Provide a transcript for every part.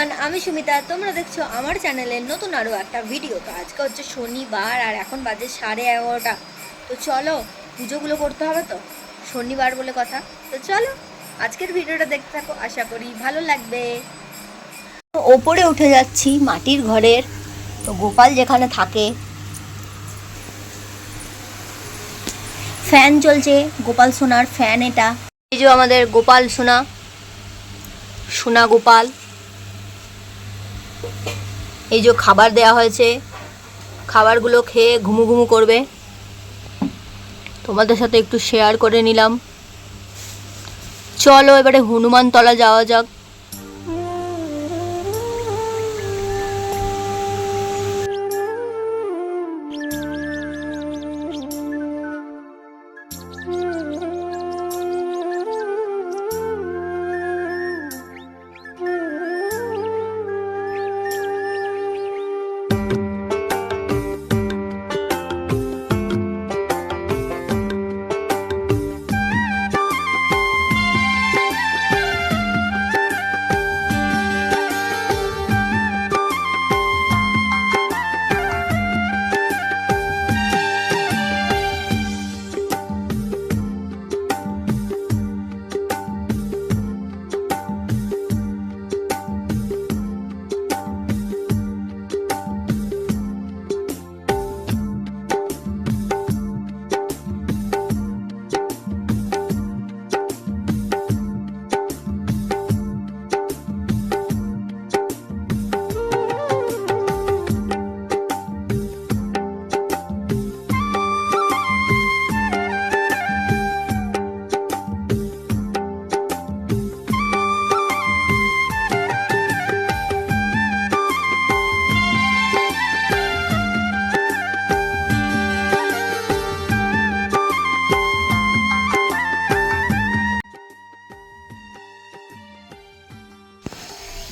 Everyone আমি সুমিতা। তোমরা দেখছ আমার চ্যানেলে নতুন আরও একটা ভিডিও তো আজকে হচ্ছে শনিবার আর এখন বাজে সাড়ে এগারোটা। তো চলো, পুজোগুলো করতে হবে তো? শনিবার বলে কথা। তো চলো, আজকের ভিডিওটা দেখতে থাকো, আশা করি ভালো লাগবে। ওপরে উঠে যাচ্ছি মাটির ঘরের। তো গোপাল যেখানে থাকে। ফ্যান চলছে, গোপাল সোনার ফ্যান এটা। এই যে আমাদের গোপাল সোনা। সোনা গোপাল। এই যে খাবার দেয়া হয়েছে, খাবারগুলো খেয়ে ঘুমু ঘুমু করবে। তোমাদের সাথে একটু শেয়ার করে নিলাম। চলো এবারে হনুমানতলা যাওয়া যাক।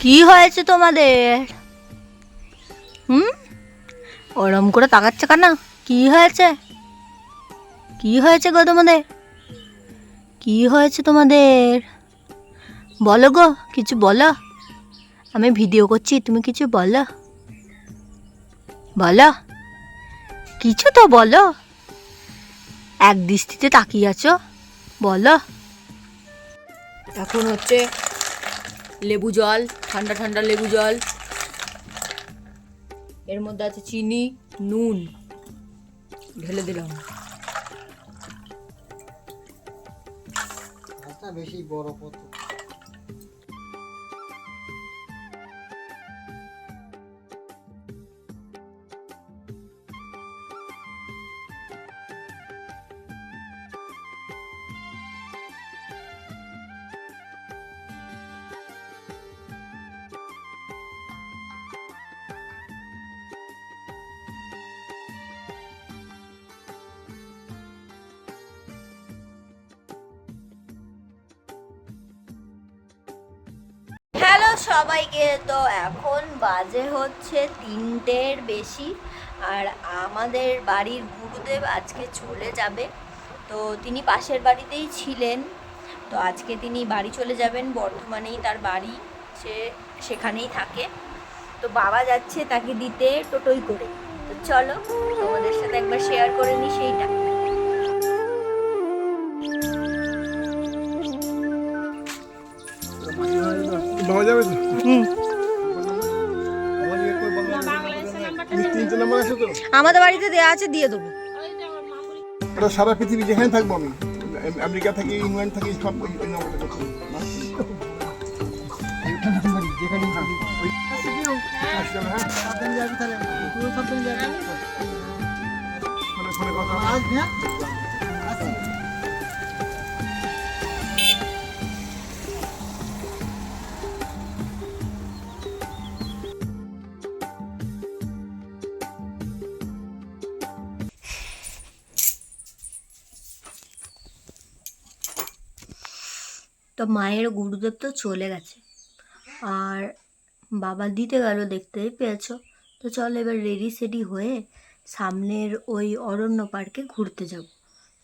কি হয়েছে তোমাদের? হুম? ওরম করে তাকাচ্ছে কেন? কি হয়েছে? কি হয়েছে গো তোমাদের? কি হয়েছে তোমাদের? বলো গো, কিছু বলো। আমি ভিডিও করছি, তুমি কিছু বলো। বলো। কিছু তো বলো। এক দৃষ্টিতে তাকিয়ে আছো। বলো। এখন হচ্ছে লেবু জল, ঠান্ডা ঠান্ডা লেবু জল। এর মধ্যে আছে চিনি, নুন। ঢেলে দিলাম। আচ্ছা বেশি বড় কত? সবাইকে তো এখন বাজে হচ্ছে তিনটের বেশি, আর আমাদের বাড়ির গুরুদেব আজকে চলে যাবে। তো তিনি পাশের বাড়িতেই ছিলেন, তো আজকে তিনি বাড়ি চলে যাবেন। বর্ধমানেই তার বাড়ি, সে সেখানেই থাকে। তো বাবা যাচ্ছে তাকে দিতে টোটোই করে। তো চলো তোমাদের সাথে একবার শেয়ার করে নিই সেইটা। আমাদের বাড়িতে দেওয়া আছে দিয়ে দেবো। সারা পৃথিবী যেখানে থাকব আমি আমেরিকা থাকি ইংল্যান্ড থাকি সব যেখানে তো মায়ের গুরুদেব তো চলে গেছে। আর বাবা দিতে গেল, দেখতেই পেয়েছ। তো চল এবার রেডি সেডি হয়ে সামনের ওই অরণ্য পার্কে ঘুরতে যাব।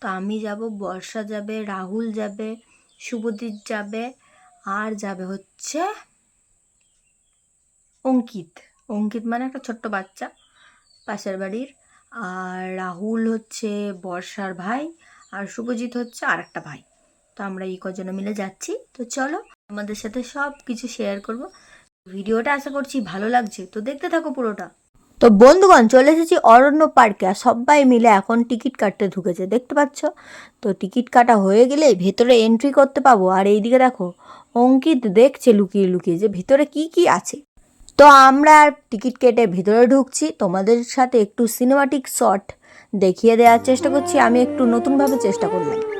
তো আমি যাব, বর্ষা যাবে, রাহুল যাবে শুভদীপ যাবে, আর যাবে হচ্ছে অঙ্কিত। অঙ্কিত মানে একটা ছোট্ট বাচ্চা পাশের বাড়ির। আর রাহুল হচ্ছে বর্ষার ভাই, আর শুভজিৎ হচ্ছে আর একটা ভাই। তো আমরা এই কজনে মিলে যাচ্ছি। তো চলো আমাদের সাথে সব কিছু শেয়ার করব। ভিডিওটা আশা করছি ভালো লাগছে। তো দেখতে থাকো পুরোটা। তো বন্ধুগণ, চলে এসেছি অরণ্য পার্কে আর সবাই মিলে এখন টিকিট কাটতে ঢুকেছে। দেখতে পাচ্ছ? তো টিকিট কাটা হয়ে গেলে ভেতরে এন্ট্রি করতে পাবো। আর এইদিকে দেখো, অঙ্কিত দেখছে লুকিয়ে লুকিয়ে যে ভেতরে কি কি আছে। তো আমরা টিকিট কেটে ভিতরে ঢুকছি। তোমাদের সাথে একটু সিনেমাটিক শট দেখিয়ে দেওয়ার চেষ্টা করছি। আমি একটু নতুনভাবে চেষ্টা করলাম।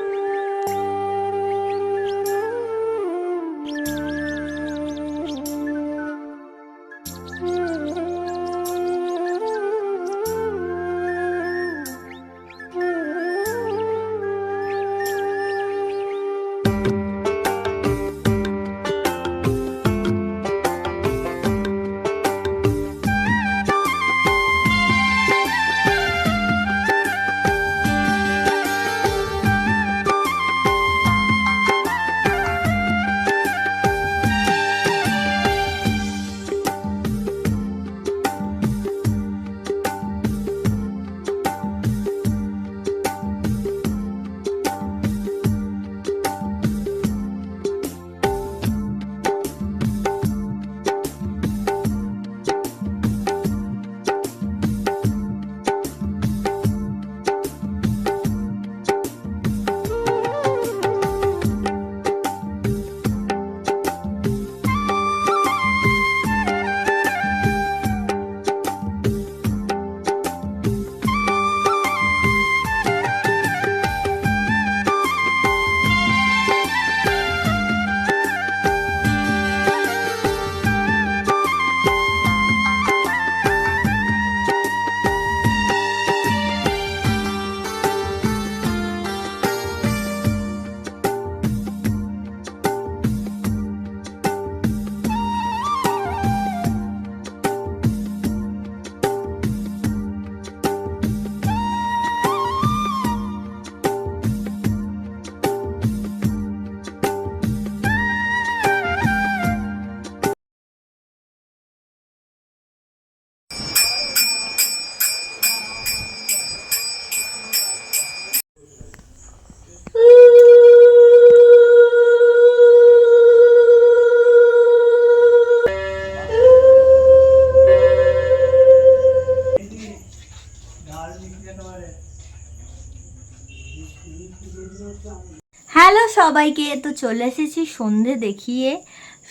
সবাইকে তো চলে এসেছি সন্ধে দেখিয়ে,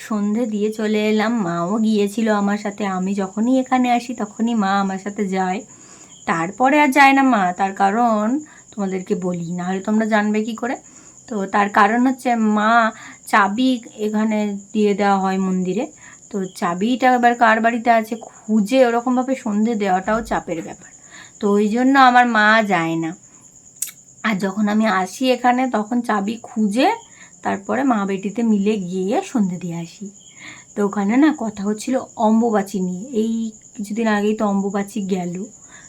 সন্ধে দিয়ে চলে এলাম। মাও গিয়েছিল আমার সাথে, আমি যখনই এখানে আসি তখনই মা আমার সাথে যায়। তারপরে আর যায় না মা, তার কারণ তোমাদেরকে বলি না হলে তোমরা জানবে কি করে? তো তার কারণ হচ্ছে মা চাবি এখানে দিয়ে দেওয়া হয় মন্দিরে। তো চাবিটা এবার কার বাড়িতে আছে খুঁজে ওরকমভাবে সন্ধে দেওয়াটাও চাপের ব্যাপার। তো ওই জন্য আমার মা যায় না। আর যখন আমি আসি এখানে, তখন চাবি খুঁজে তারপরে মা বেটিতে মিলে গিয়ে সন্ধে দিয়ে আসি। তো ওখানে না কথা হচ্ছিল অম্বুবাচি নিয়ে। এই কিছুদিন আগেই তো অম্বুবাচি গেল।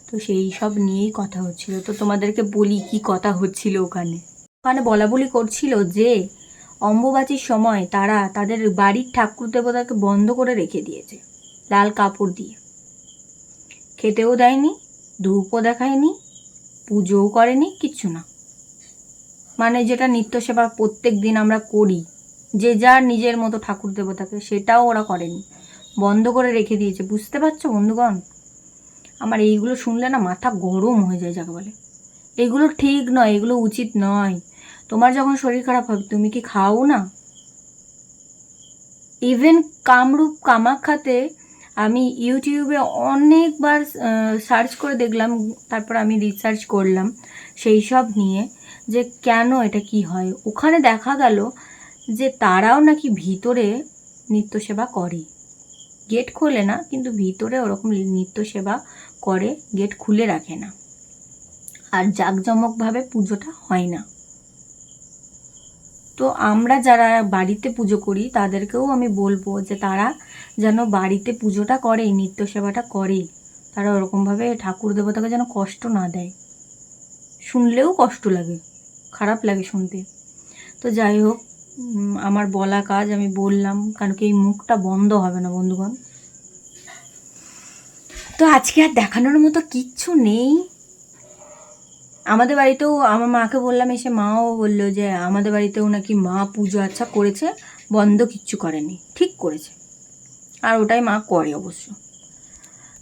তো সেই সব নিয়েই কথা হচ্ছিল। তো তোমাদেরকে বলি কি কথা হচ্ছিল ওখানে। ওখানে বলা বলি করছিল যে, অম্বুবাচির সময় তারা তাদের বাড়ির ঠাকুর দেবতাকে বন্ধ করে রেখে দিয়েছে, লাল কাপড় দিয়ে। খেতেও দেয়নি, ধূপও দেখায়নি পুজোও করেনি কিচ্ছু না। মানে যেটা নিত্য সেবা প্রত্যেক দিন আমরা করি, যে যার নিজের মতো ঠাকুর দেবতাকে, সেটাও ওরা করেনি। বন্ধ করে রেখে দিয়েছে। বুঝতে পারছ বন্ধুগণ? আমার এইগুলো শুনলে না মাথা গরম হয়ে যায় যাকে বলে এগুলো ঠিক নয়, এগুলো উচিত নয়। তোমার যখন শরীর খারাপ হবে, তুমি কি খাও না? ইভেন কামরূপ কামাখ্যাতে আমি ইউটিউবে অনেকবার সার্চ করে দেখলাম, তারপর আমি রিসার্চ করলাম সেই সব নিয়ে যে কেন এটা কি হয়। ওখানে দেখা গেল যে তারাও নাকি ভিতরে নিত্য সেবা করে। গেট খোলে না, কিন্তু ভিতরে ওরকম নিত্য সেবা করে গেট খুলে রাখে না। আর জাঁকজমকভাবে পুজোটা হয় না। তো আমরা যারা বাড়িতে পুজো করি, তাদেরকেও আমি বলব যে তারা যেন বাড়িতে পুজোটা করে নিত্য সেবাটা করে তারা ওরকমভাবে ঠাকুর দেবতাকে যেন কষ্ট না দেয়। শুনলেও কষ্ট লাগে, খারাপ লাগে শুনতে। তো যাই হোক আমার বলা কাজ আমি বললাম, কারণ কি এই মুখটা বন্ধ হবে না বন্ধুগণ। তো আজকে আর দেখানোর মতো কিচ্ছু নেই। আমাদের বাড়িতেও আমার মাকে বললাম, এসে মাও বলল যে আমাদের বাড়িতেও নাকি মা পুজো আচ্ছা করেছে, বন্ধ কিচ্ছু করেনি। ঠিক করেছে। আর ওটাই মা করে অবশ্য।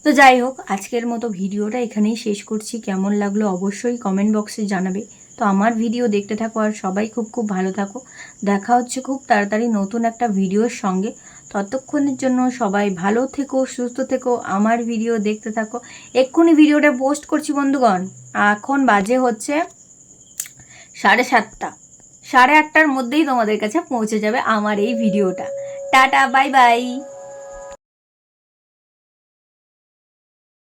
তো যাই হোক, আজকের মতো ভিডিওটা এখানেই শেষ করছি। কেমন লাগল অবশ্যই কমেন্ট বক্সে জানাবে। তো আমার ভিডিও দেখতে থাকো আর সবাই খুব খুব ভালো থাকো। দেখা হচ্ছে খুব তাড়াতাড়ি নতুন একটা ভিডিওর সঙ্গে। ততক্ষণের জন্য সবাই ভালো থেকো, সুস্থ থেকো, আমার ভিডিও দেখতে থাকো। এক্ষুনি ভিডিওটা পোস্ট করছি, বন্ধুগণ। এখন বাজে হচ্ছে সাড়ে সাতটা। সাড়ে আটটার মধ্যেই তোমাদের কাছে পৌঁছে যাবে আমার এই ভিডিওটা। Tata, bye bye.